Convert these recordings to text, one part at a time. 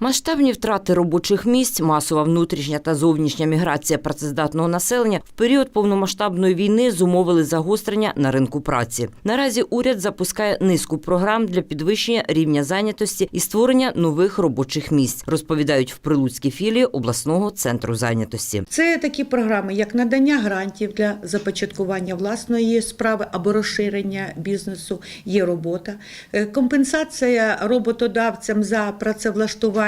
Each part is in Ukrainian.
Масштабні втрати робочих місць, масова внутрішня та зовнішня міграція працездатного населення в період повномасштабної війни зумовили загострення на ринку праці. Наразі уряд запускає низку програм для підвищення рівня зайнятості і створення нових робочих місць, розповідають в Прилуцькій філії обласного центру зайнятості. Це такі програми, як надання грантів для започаткування власної справи або розширення бізнесу, є робота, Е, компенсація роботодавцям за працевлаштування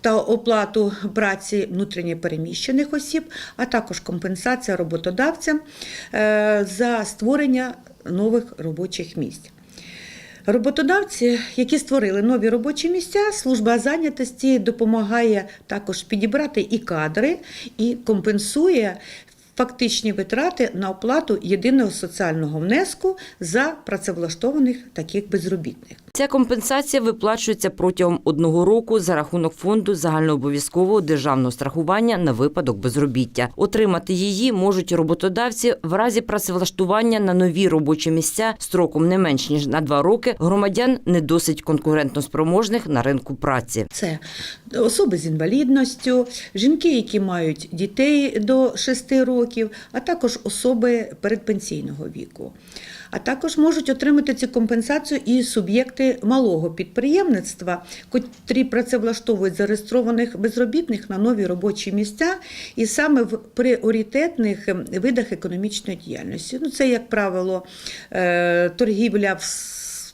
та оплату праці внутрішньопереміщених осіб, а також компенсація роботодавцям е, за створення нових робочих місць. Роботодавці, які створили нові робочі місця, служба зайнятості допомагає також підібрати і кадри, і компенсує фактичні витрати на оплату єдиного соціального внеску за працевлаштованих таких безробітних. Ця компенсація виплачується протягом одного року за рахунок фонду загальнообов'язкового державного страхування на випадок безробіття. Отримати її можуть роботодавці в разі працевлаштування на нові робочі місця строком не менш ніж на два роки громадян не досить конкурентноспроможних на ринку праці. Це особи з інвалідністю, жінки, які мають дітей до 6 років, а також особи передпенсійного віку. А також можуть отримати цю компенсацію і суб'єкти малого підприємництва, котрі працевлаштовують зареєстрованих безробітних на нові робочі місця, і саме в пріоритетних ем, видах економічної діяльності. Ну, це, як правило, е, торгівля в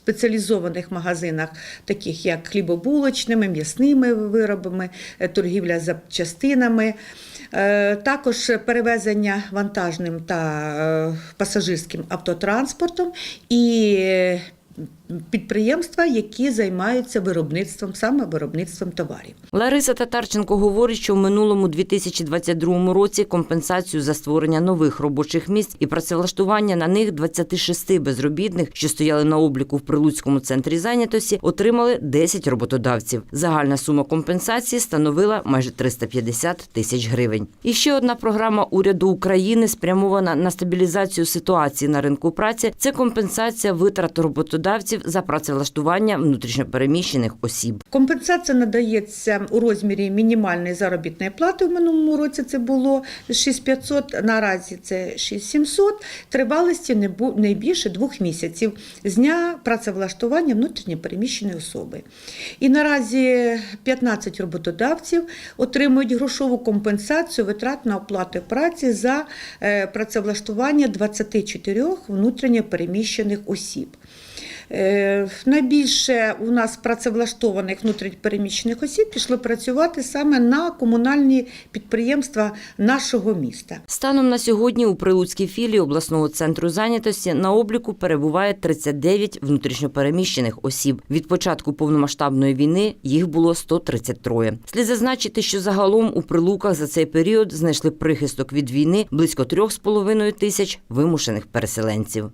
спеціалізованих магазинах, таких як хлібобулочними, м'ясними виробами, е, торгівля запчастинами. Е, Також перевезення вантажним та е, пасажирським автотранспортом. І підприємства, які займаються виробництвом, саме виробництвом товарів. Лариса Татарченко говорить, що в минулому 2022 році компенсацію за створення нових робочих місць і працевлаштування на них 26 безробітних, що стояли на обліку в Прилуцькому центрі зайнятості, отримали 10 роботодавців. Загальна сума компенсації становила майже 350 тисяч гривень. І ще одна програма уряду України спрямована на стабілізацію ситуації на ринку праці. Це компенсація витрат роботодавців за працевлаштування внутрішньопереміщених осіб. Компенсація надається у розмірі мінімальної заробітної плати. В минулому році це було 6500, наразі це 6700, тривалості не бу- не більше двох місяців з дня працевлаштування внутрішньопереміщеної особи. І наразі 15 роботодавців отримують грошову компенсацію витрат на оплату праці за е, працевлаштування 24 внутрішньопереміщених осіб. Е, Найбільше у нас працевлаштованих внутрішньопереміщених осіб пішли працювати саме на комунальні підприємства нашого міста. Станом на сьогодні у Прилуцькій філії обласного центру зайнятості на обліку перебуває 39 внутрішньопереміщених осіб. Від початку повномасштабної війни їх було 133. Слід зазначити, що загалом у Прилуках за цей період знайшли прихисток від війни близько 3,5 тисяч вимушених переселенців.